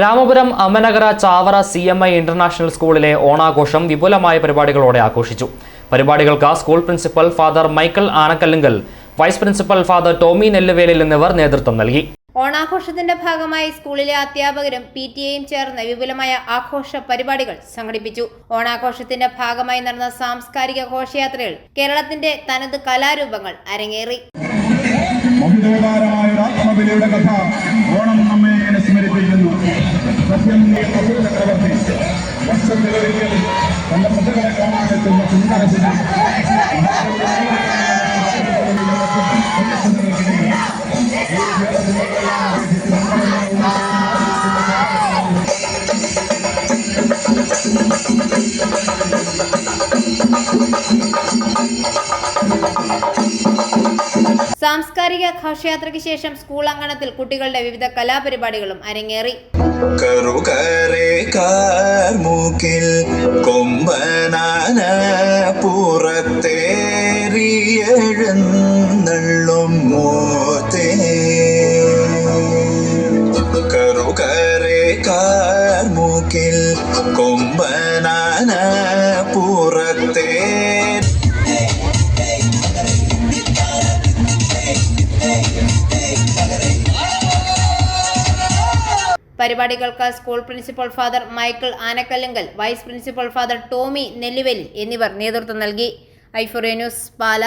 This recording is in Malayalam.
Ramapuram Amanakara Chavara C M I International സ്കൂളിലെ ഓണാഘോഷം വിപുലമായ പരിപാടികളോടെ ആഘോഷിച്ചു. പരിപാടികൾക്ക് school principal father Michael Anakkallunkal vice principal father Tommy Nelluvelil എന്നിവർ നേതൃത്വം നൽകി. ഓണാഘോഷത്തിന്റെ ഭാഗമായി സ്കൂളിലെ അധ്യാപകരും പി ടി എയും ചേർന്ന് വിപുലമായ ആഘോഷ പരിപാടികൾ സംഘടിപ്പിച്ചു. ഓണാഘോഷത്തിന്റെ ഭാഗമായി നടന്ന സാംസ്കാരിക ഘോഷയാത്രയിൽ കേരളത്തിന്റെ തനത് കലാരൂപങ്ങൾ അരങ്ങേറി. കഥ ഓണം നമ്മെ സാംസ്കാരിക ഘോഷയാത്രയ്ക്ക് ശേഷം സ്കൂൾ അങ്കണത്തിൽ കുട്ടികളുടെ വിവിധ കലാപരിപാടികളും അരങ്ങേറി. കറുകരെ കാർമുകിൽ കൊമ്പനാന പുറത്തേറിയെഴുന്നള്ളും മോത്തേ. കറുകരെ മൂക്കിൽ കൊമ്പനാന പുറത്തേ പരിപാടികൾക്ക് school principal father Michael Anakkallungal vice principal father Tomy Nellively എന്നിവർ നേതൃത്വം നൽകി. ഐഫോറിയ ന്യൂസ് പാല.